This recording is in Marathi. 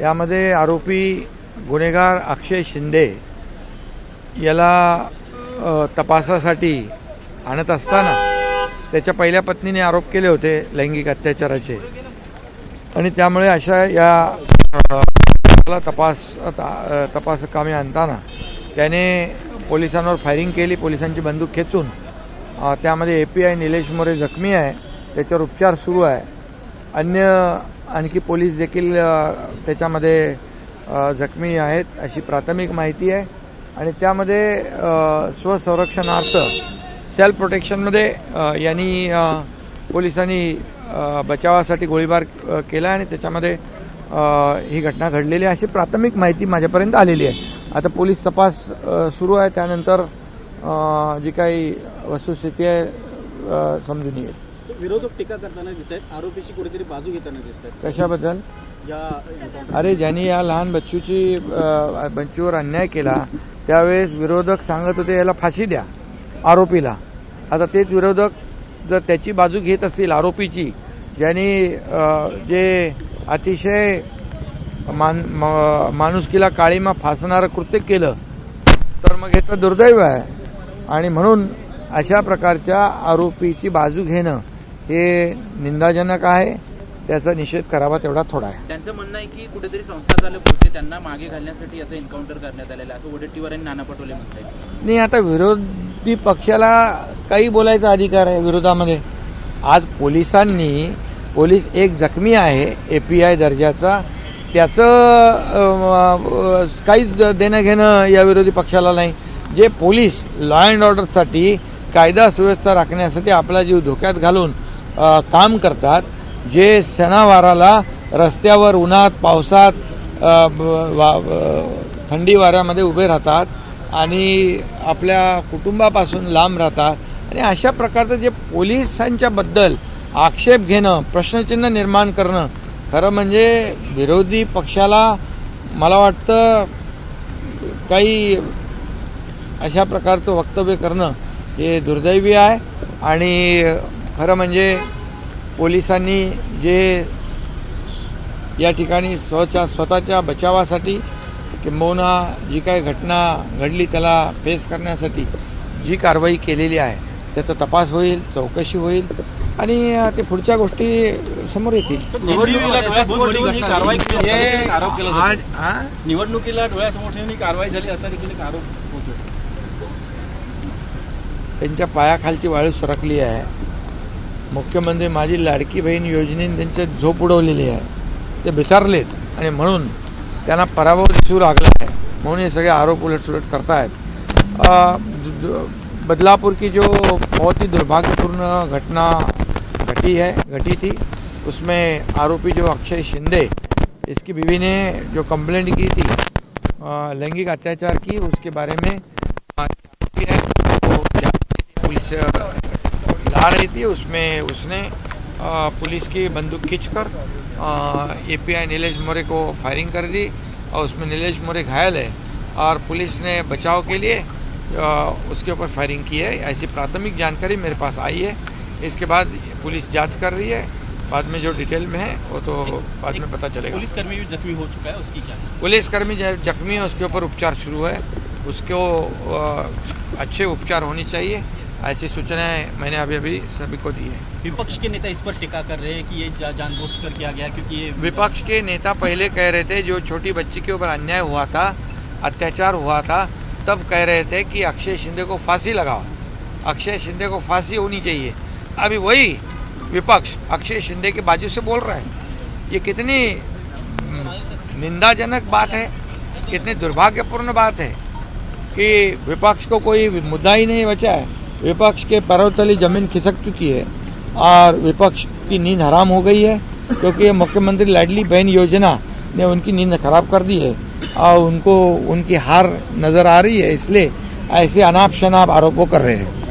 यामध्ये आरोपी गुन्हेगार अक्षय शिंदे याला तपासासाठी आणत असताना त्याच्या पहिल्या पत्नीने आरोप केले होते लैंगिक अत्याचाराचे. आणि त्यामुळे अशा या तपास तपास कामे आणताना त्याने पोलिसांवर फायरिंग केली पोलिसांची बंदूक खेचून. त्यामध्ये A P I Nilesh More जखमी आहे त्याच्यावर उपचार सुरू आहे. अन्य आणखी पोलीस देखील त्याच्यामध्ये जखमी आहेत अशी प्राथमिक माहिती आहे. आणि त्यामध्ये स्वसंरक्षणार्थ सेल्फ प्रोटेक्शनमध्ये यांनी पोलिसांनी बचावासाठी गोळीबार केला आणि त्याच्यामध्ये ही घटना घडलेली आहे अशी प्राथमिक माहिती माझ्यापर्यंत आलेली आहे. आता पोलीस तपास सुरू आहे. त्यानंतर जी काही वस्तुस्थिती आहे समजून येईल. विरोधक टीका करताना दिसत आहेत आरोपीची कुठेतरी बाजू घेताना दिसत आहेत कशाबद्दल? या अरे ज्यांनी या लहान बच्चूची बच्चूवर अन्याय केला त्यावेळेस विरोधक सांगत होते याला फाशी द्या आरोपीला. आता तेच विरोधक जर त्याची बाजू घेत असतील आरोपीची ज्यांनी जे अतिशय मान माणुसकीला काळीमा फासणारं कृत्य केलं तर मग हे तर दुर्दैव आहे. आणि म्हणून अशा प्रकारच्या आरोपीची बाजू घेणं हे निंदाजनक आहे. त्याचा निषेध करावा तेवढा थोडा आहे. त्यांचं म्हणणं आहे की कुठेतरी संस्था होते त्यांना मागे घालण्यासाठी याचं एन्काउंटर करण्यात आलेलं असं वडेट्टीवार आणि नाना पटोले म्हणतात नाही आता विरोधी पक्षाला काही बोलायचा अधिकार आहे विरोधामध्ये. आज पोलिसांनी पोलीस एक जखमी आहे ए पी आय दर्जाचा. त्याचं काहीच देणं घेणं या विरोधी पक्षाला नाही. जे पोलीस लॉ अँड ऑर्डरसाठी कायदा सुव्यवस्था राखण्यासाठी आपला जीव धोक्यात घालून काम करतात जे सणावाराला रस्त्यावर उन्हात पावसात वा- थंडी वाऱ्यामध्ये उभे राहतात आणि आपल्या कुटुंबापासून लांब राहतात. आणि अशा प्रकारचं जे पोलिसांच्याबद्दल आक्षेप घेणं प्रश्नचिन्ह निर्माण करणं खरं म्हणजे विरोधी पक्षाला मला वाटतं काही अशा प्रकारचं वक्तव्य करणं हे दुर्दैवी आहे. आणि खरं म्हणजे पोलिसांनी जे या ठिकाणी स्वच्या स्वतःच्या बचावासाठी किंबहुना जी काही घटना घडली त्याला फेस करण्यासाठी जी कारवाई केलेली आहे त्याचा तपास होईल चौकशी होईल आणि ते पुढच्या गोष्टी समोर येतील. निवडणुकीला डोळ्यासमोर ठेवून ही कारवाई केली असा देखील एक आरोप केला आज जातो? निवडणुकीला डोळ्यासमोर ठेवून कारवाई झाली असा देखील आरोप होतो त्यांच्या पायाखालची वाळू सरकली आहे. मुख्यमंत्री माझी लाडकी बहीण योजनेने त्यांचे झोप उडवलेली आहे. ते बिचारलेत आणि म्हणून त्यांना पराभव दिसू लागला आहे. म्हणून हे सगळे आरोप उलटसुलट करतायत. अ, बदलापुर की जो बहुत ही दुर्भाग्यपूर्ण घटना घटी है घटी थी उसमें आरोपी जो अक्षय शिंदे इसकी बीवी ने जो कंप्लेंट की थी लैंगिक अत्याचार की उसके बारे में पुलिस ला रही थी उसमें उसने पुलिस की बंदूक खींचकर A P I Nilesh More को फायरिंग कर दी और उसमें नीलेश मोरे घायल है और पुलिस ने बचाव के लिए उसके ऊपर फायरिंग की है। ऐसी प्राथमिक जानकारी मेरे पास आई है। इसके बाद पुलिस जाँच कर रही है। बाद में जो डिटेल में है वो तो बाद में पता चलेगा। पुलिसकर्मी भी जख्मी हो चुका है उसकी क्या पुलिसकर्मी जो जख्मी है उसके ऊपर उपचार शुरू है। उसको अच्छे उपचार होने चाहिए। ऐसी सूचनाएँ मैंने अभी अभी सभी को दी है। विपक्ष के नेता इस पर टीका कर रहे हैं कि ये जा- जानबूझकर किया गया क्योंकि ये विपक्ष के नेता पहले कह रहे थे जो छोटी बच्ची के ऊपर अन्याय हुआ था अत्याचार हुआ था तब कह रहे थे कि अक्षय शिंदे को फांसी लगाओ। अक्षय शिंदे को फांसी होनी चाहिए। अभी वही विपक्ष अक्षय शिंदे के बाजू से बोल रहा है। ये कितनी हम्म, निंदाजनक बात है कितनी दुर्भाग्यपूर्ण बात है कि विपक्ष को कोई मुद्दा ही नहीं बचा है। विपक्ष के पैरों तली ज़मीन खिसक चुकी है और विपक्ष की नींद हराम हो गई है, क्योंकि मुख्यमंत्री लाडली बहन योजना ने उनकी नींद खराब कर दी है और उनको, उनकी हार नज़र आ रही है, इसलिए ऐसे अनाप शनाप आरोपों कर रहे हैं।